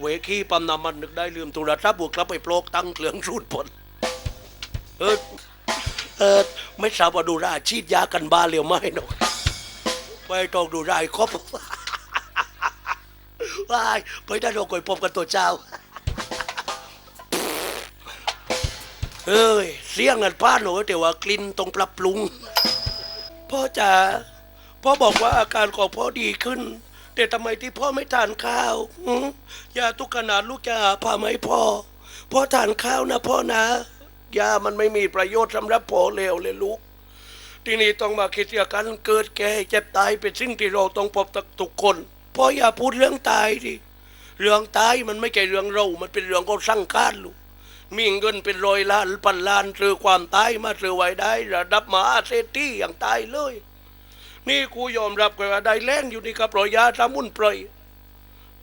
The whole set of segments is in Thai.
เวขี้ปั๊มน้ำมันนึกได้ลืมโทรศัพท์บวกกลับไปโปลกตั้งเครื่องรูดผลเออเออไม่ทราบว่าดูราชีดยากันบ้าเร็วไหมเนาะไปต้องดูรายครบวายไปได้เราก่อยพบกันตัวเจ้าเอ้ยเสียงเงินป้าหนูแต่ว่ากลิ่นต้องปรับปรุงพ่อจ๋าพ่อบอกว่าอาการของพ่อดีขึ้น แต่ทำไมที่พ่อไม่ทานข้าวอยาทุกขนาดลูกจะหาพาไหมพ่อพ่อทานข้าวนะพ่อนะยามันไม่มีประโยชน์สำหรับพ่อเลวเลยลูก ที่นี่ต้องมาคิดเรื่องการเกิดแก่เจ็บตายเป็นสิ่งที่เราต้องพบทุกคนพ่ออย่าพูดเรื่องตายดิเรื่องตายมันไม่ใช่เรื่องเรา มันเป็นเรื่องของสังขารลูกมีเงินเป็นร้อยล้านพันล้านซื้อความตายมาซื้อไว้ได้ ระดับมหาเศรษฐีอย่างตายเลย นี่กูยอมรับกับว่าได้แรงอยู่นี่กับรอยยาสมุนไพร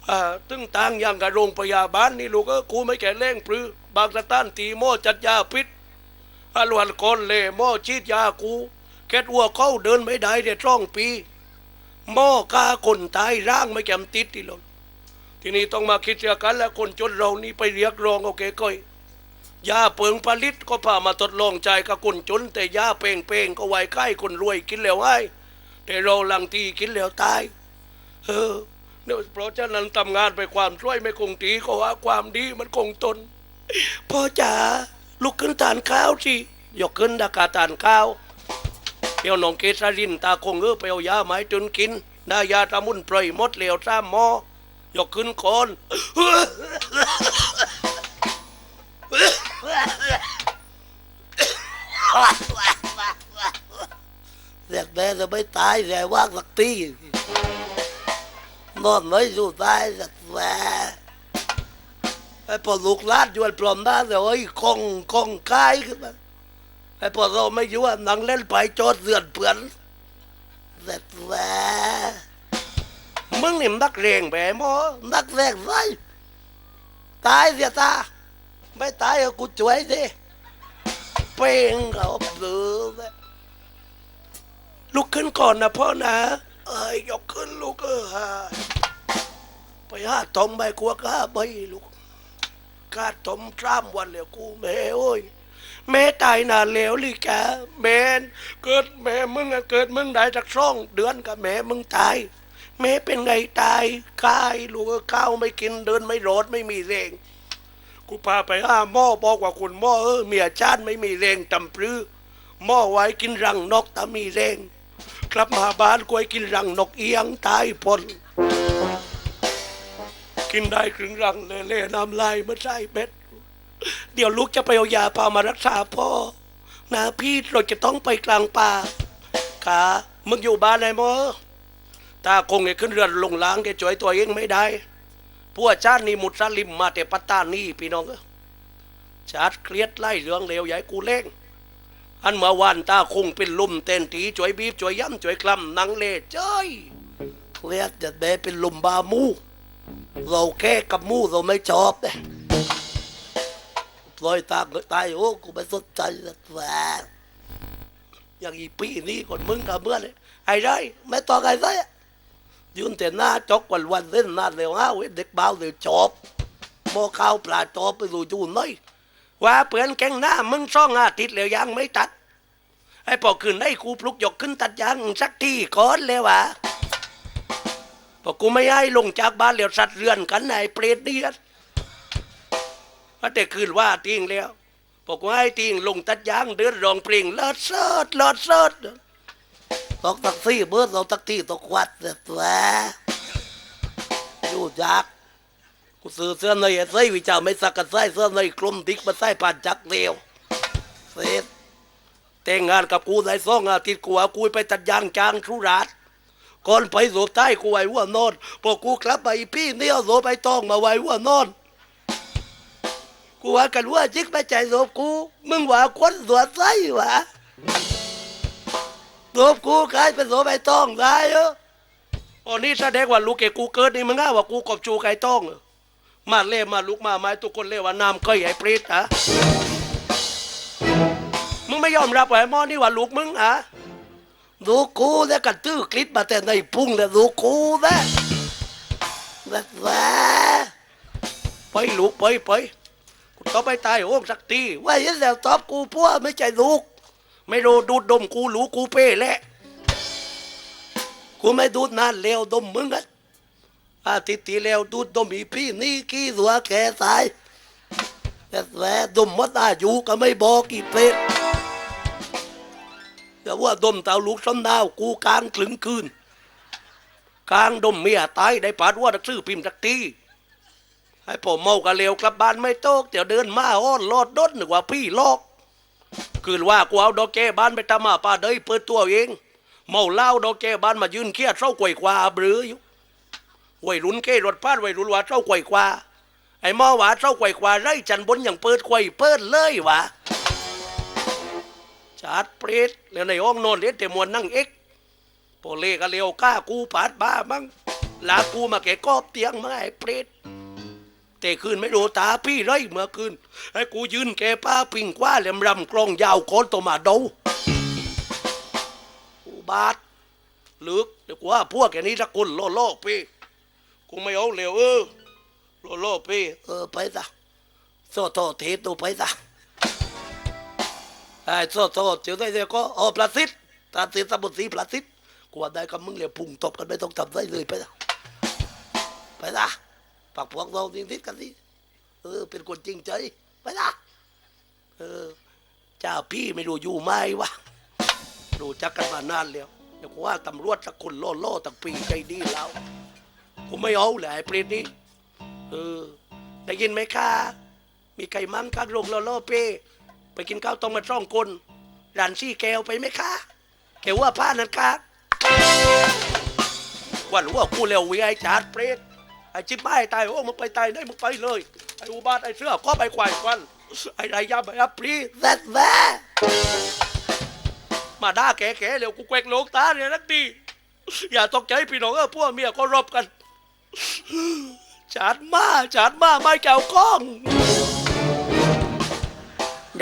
อ่าตึงต่างอย่างกับโรงพยาบาลนี่ลูกเออกูไม่แก่แรงปรือบางสถานตีหม้อจัดยาพิษอลวนคนเล่หม้อชีดยากูแค่วัวเข้าเดินไม่ได้เดี๋ยวช่องปีหม้อกาคนตายร่างไม่แกมติดที่เราทีนี้ต้องมาคิดเสียกันแล้วคนจนเรานี่ไปเรียกร้องโอเคก้อยยาเปิงผลิตก็พามาทดลองใจกับคนจน แต่ยาเป่งเป่งก็ไว้ใกล้คนรวยกินแล้วให้ แต่เราลังทีกินแล้วตาย เออเนี่ยเพราะฉะนั้นทำงานไปความช่วยไม่คงตีก็ว่าความดีมันคงทนพ่อจ๋าลุกขึ้นทานข้าวสิยกขึ้นดากาทานข้าวเดี๋ยวน้องเกษรินตาคงเออไปเอายาไม้จนกินได้ยาตามุนเปรยมดเหลวซ้ำหมอยกขึ้นก่อน จะไม่ตายแต่ว่างสักทีนอนไม่สู้ตายสักแม่ไอ้พอลูกลานอยู่อันปลอมได้แต่ว่าไอ้คงคงกายขึ้นมาไอ้พอเราไม่อยู่ว่านังเล่นไปโจดเสือนเปือนสักแม่มึงนี่นักเรงไปหมอนักแรงไรตายเสียตา ไม่ตายก็กูช่วยสิเป่งเขาเบือ ลุกขึ้นก่อนนะพ่อนะ เอ้ยยกขึ้นลูกเออฮะไปหาตอมใบกัวก้าใบลูกกาตอมสามวันแล้วกูแม่โอ้ยแม่ตายนานแล้วลิแกแม่เกิดแม่มึงอะเกิดมึงได้จากช่องเดือนกับแม่มึงตายแม่เป็นไงตายกายลูกข้าวไม่กินเดินไม่รดไม่มีแรงกูพาไปหาหม้อบอกว่าคุณหม้อเออเมียชาติไม่มีแรงตำปรือหม้อไว้กินรังนกตามีแรง กลับมาบ้านกวยกินรังนกเอียงตายพลกินได้ครึ่งรังเลยเล่น้ำลายมาใส่เม็ด เดี๋ยวลูกจะไปเอายาพามารักษาพ่อ นะพี่เราจะต้องไปกลางป่าขามึงอยู่บ้านไหนมอตาคงจะขึ้นเรือนลงล้างแกจ่วยตัวเองไม่ได้พวกชาตินี่มุดสลิมมาแต่ปัตตานีพี่น้องชาติเครียดไล่เรื่องเลวใหญ่กูเล่ง อันเมื่อวานตาคงเป็นลุ่มเต้นตีจ่วยบีบจ่วยย่ำจ่วยคลำนังเล่จ้ยเครียดจะแม่เป็นลุ่มบามู เราแค่กับมูเราไม่ชอบเนี่ยปล่อยตามก็ตายโอ้กูไม่สนใจแล้วแหวอย่างอีปีนี้คนมึงกับเมื่อเลยไอ้ไรไม่ต้องไอ้ไรยืนแต่หน้าจกวันวันเล่นหน้าเร็วห้าเว้ยเด็กบ้าเร็วจอบหม้อข้าวปลาจอบไปดูจูนน้อย ว่าเปลือนแกงหน้ามึงซ่องอาทิตย์แล้วยังไม่ตัด ไอ้พอขึ้นให้กูปลุกยกขึ้นตัดยางสักทีก่อนเลยวะพอกูไม่ให้ลงจากบ้านแล้วสัตว์เรือนกันไอ้เปรตเดียดว่าแต่คืนว่าทิ้งแล้วพอกูให้ทิ้งลงตัดยางเดินร้องเพลงลิศเสิร์ดลิศเสิร์ดตอกตักซี่เบิร์ดเราตักที่ตกวัดเสร็จแหวอยู่จัก กูซื้อเสื้อในไอ้ไส้วิจาไม่สักกะไส้เสื้อในกลมดิกมาไส้ผ่านจักเดียวเสร็จแต่งงานกับกูได้สองอาทิตย์กูเอากูไปตัดยางจางทุรัสก่อนไปโสบใต้กูไว้ว่านอนพอกูกลับไปพี่เนี่ยโสบไปต้องมาไว้ว่านอนกูว่ากันว่าจิกไปใจโสบกูมึงว่าคนสวดไส้วะโสบกูกลายเป็นโสบไปต้องได้เอออ๋อนี่แสดงว่าลูกเกกูเกิดนี่มึงง่าว่ากูกบจูไก่ต้องเหรอ มาเล่มาลุกมาไม้ทุกคนเล่ว่าน้ำเคยไอ้ปรีดอะมึงไม่ยอมรับว่าไอ้หมอนี่ว่าลูกมึงอะลูกกูแล้วกันตื้อคลิปมาแต่ในพุ่งแล้วลูกกูนะแบบว่าไปลูกไปไปกูต้องไปตายโอ้งสักทีว่าอยังแล้วตอบกูพัวไม่ใจลูก ไม่รู้ดูดดมกูหลูกูเป้แหละกูไม่ดูดนานแล้วดมมึงอะ อาทิตย์ที่แล้วดูดดมอีพี่นี่ขี้สัวแกตายแต่แหวดมมัดอายุก็ไม่บอกอีเป็ดแต่ว่าดมเตาลูกซ้ำดาวกูกลางคลึงคืนกลางดมเมียตายได้ปาดว่านักซื้อพิมพ์ักทีให้ผมเมากันเร็วกลับบ้านไม่โตกเดี๋ยวเดินมาอ้อนลอดดดหนึ่งว่าพี่ลอกคืนว่ากูเอาดอกแก้บ้านไปทำมาป่าเดยเปิดตัวเอง เมาเหล้าดอกแก้บ้านมายืนเครียดเศร้าก่วยควาเบรืออยู่ วัยรุ่นเก้รถพาดวัยรุ่นว่าเศร้าก่วยควาไอ้หมอว่าเศร้าก่วยควาไร่จันบนอย่างเปิดควยเปิดเลยวะชาดเปรตแล้วในห้องนอนเลี้ยแต่มวนนั่งเอ็กโปเลก็เร็วก้ากูปาดบ้ามั้งลากูมาแกกอบเตียงมาไอ้เปรตแต่คืนไม่รู้ตาพี่ไรเมื่อคืนไอ้กูยืนแกป้าปิงกว่าเหลี่ยมรำกลองยาวโคนตัวมาดูกูบาดลึกเดี๋ยวกูว่าพวกแกนี้ตะกุนโลโลพี่ กูไม่เอาเร็วเออโลโลพี่เออไปซะโซโตเทตูไปซะไอ้โซโตเจ้าได้เดี๋ยวก็เอปลาซิดตาสีสมุทรสีปลาซิดกูว่าได้กับมึงเหลยพุ่งตบกันไม่ต้องทำได้เลยไปซะไปซะปักพวกเราจริงทิศกันสิเออเป็นคนจริงใจไปละเออเจ้าพี่ไม่รู้อยู่ไหมวะรู้จักกันมานานแล้วเดี๋ยวกูว่าตำรวจสักคนโล่โล่ตั้งปีใจดีแล้ว กูไม่เอาแหละไอ้เปรตนี้เออได้ยินไหมคะมีไก่มังข้างโรงโลโล่เป้ไปกินข้าวต้มมาซ่องคนร้านซี่แก้วไปไหมคะแกว่าผ้านั่นคะว่าหรือว่ากูเร็ววิไอจาดเปรตไอ้จิ๊บไม่ตายโอ้มึงไปตายได้มึงไปเลยไอ้อุบาทไอ้เสื้อก็ไปควายควันไอ้ไรยาไปอัปรีแซดแวมาด่าแก่ๆเร็วกูแกวกโลกตาเนี่ยนักดีอย่าตกใจพี่น้องเออพวกเมียก็รบกัน จาดมาจาดมาไม่แก้วกล้อง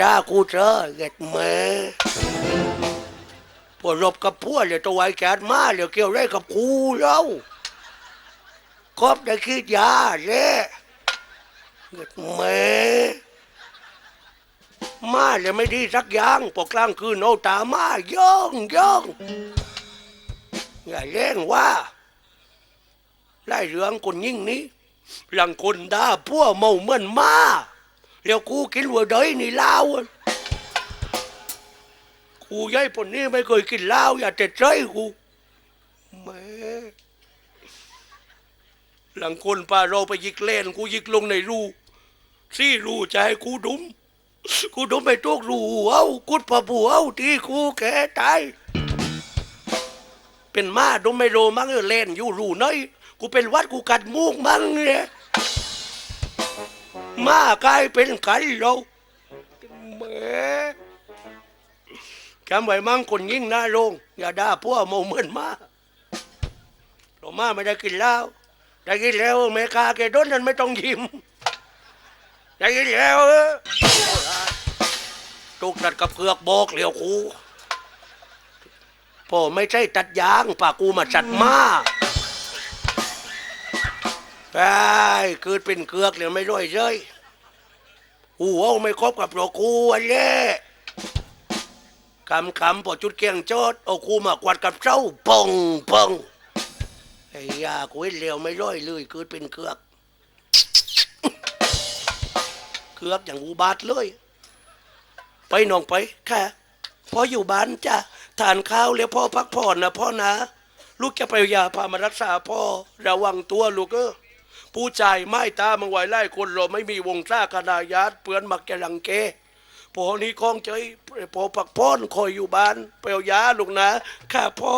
ด่ากูเจอเก็ดแม่พวกรบกับพวกเดี๋ยวตัวไอ้จาดมาเดี๋ยวเกี่ยวอะไรกับกูแล้วครบได้คิดยาเล่เกิดแม่มาเลยไม่ดีสักอย่างพอกลางคืนเอาตามาย่องย่องอย่าเล่งว่า ไล่เรื่องคนยิ่งนี้หลังคนด่าพวเมาเหมือนมาแล้วกูกินหัวเดยนี่เหล้าอะกูย้ายปนนี้ไม่เคยกินเหล้าอย่าเจ็ดใจกูแม่หลังคนพาเราไปยิกเล่นกูยิกลงในรูซี่รูจะให้กูดุมกูดุมไปทุกรูเอากุดปะบูเอาที่กูแก่ตายเป็นมาดุมไม่โรมั้งเออเล่นอยู่รูน้อย กูเป็นวัดกูกัดมูกมั้งเนี่ยมากลายเป็นไก่เราแหม่จำไว้มั่งคนยิ่งหน้าลง อย่าด่าพวกโมเหมือนมาเรามาไม่ได้กินเหล้าได้ยินแล้วเมกาแกโดนนั้นไม่ต้องยิ้มได้ยินแล้วตุกตัดกับเกือกบอกเหลียวกูพ่อไม่ใช่ตัดยางป่ากูมาจัดมา ไปเกิดเป็นเกือกเลยไม่ร้อยเลยหูเอาไม่ครบกับเรากูอันเล่คำคำพอจุดเกียงโจดเอากูมากวาดกับเจ้าปองปองไอ้ยากูเห็นเร็วไม่ร้อยเลยเกิดเป็นเกือกเกือกอย่างอุบาทเลย ไปน้องไปค่ะพออยู่บ้านจ้ะทานข้าวแล้วพ่อพักผ่อนนะพ่อนะ ลูกจะไปยาพามารักษาพ่อ ระวังตัวลูกเออ ผู้ชายไม่ตามังไหวไล่คนเราไม่มีวงซ่าขนาญาดเปือนมักจะลังเกพอนี้คองใจพอผักพ้อนคอยอยู่บ้านเปเอายาลูกนะข้าพ่อ